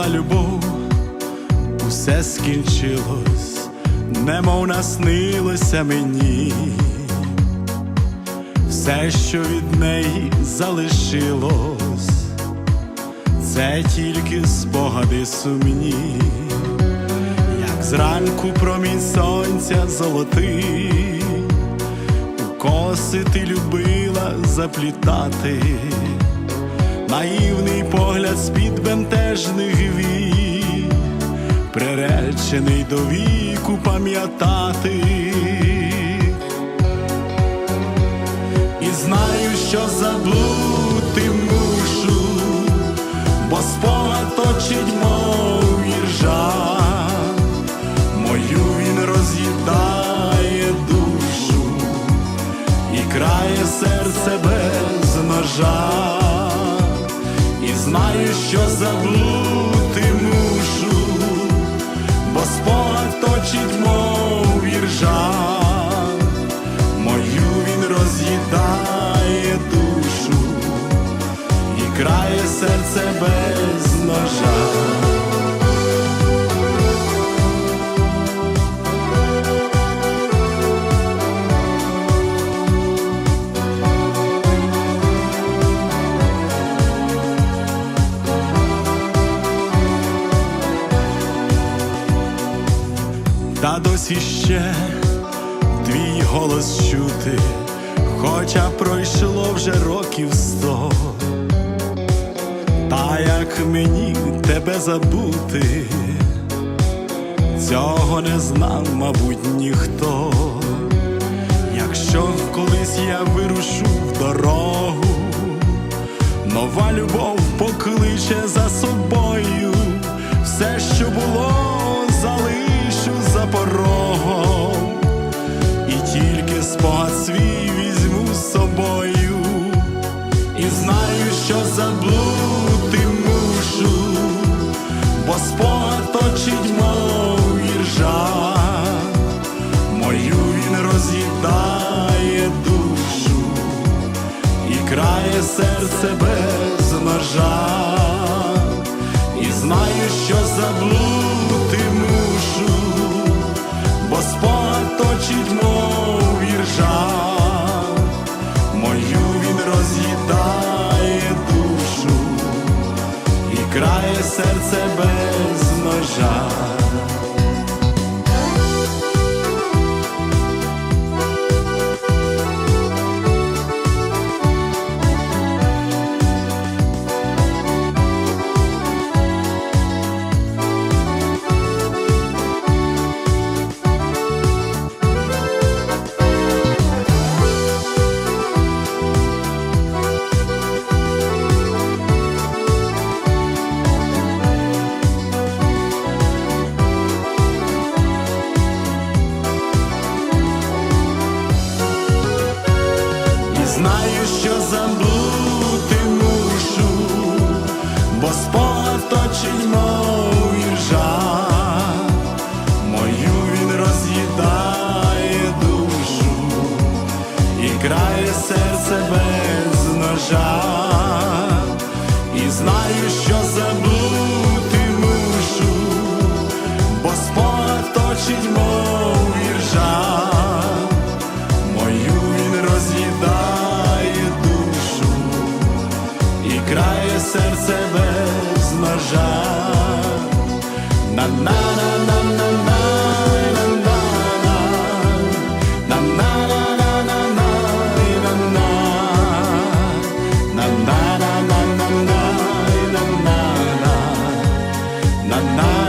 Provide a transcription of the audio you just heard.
була любов, усе скінчилось, немов наснилося мені, все, що від неї залишилось, це тільки спогади сумні, як зранку промінь сонця золотий, у коси ти любила заплітати наївний погляд з-під бентежних вій, приречений до віку пам'ятати. І знаю, що забути мушу, бо спогад точить, мов іржа, мою він роз'їдає душу і крає серце без ножа, знаю, що забути мушу, бо спогад точить, мов віржа, мою він роз'їдає душу і крає серце без ножа. Та досі ще твій голос чути, хоча пройшло вже років сто, та як мені тебе забути, цього не знав, мабуть, ніхто. Якщо колись я вирушу в дорогу, нова любов покличе за крає серце без ножа, і знаю, що забути мушу, бо спогад точить, мов віржа, мою він роз'їдає душу. І крає серце без ножа. Що забути мушу, бо спогад точить, мов іржа, мою він роз'їдає душу і крає серце my.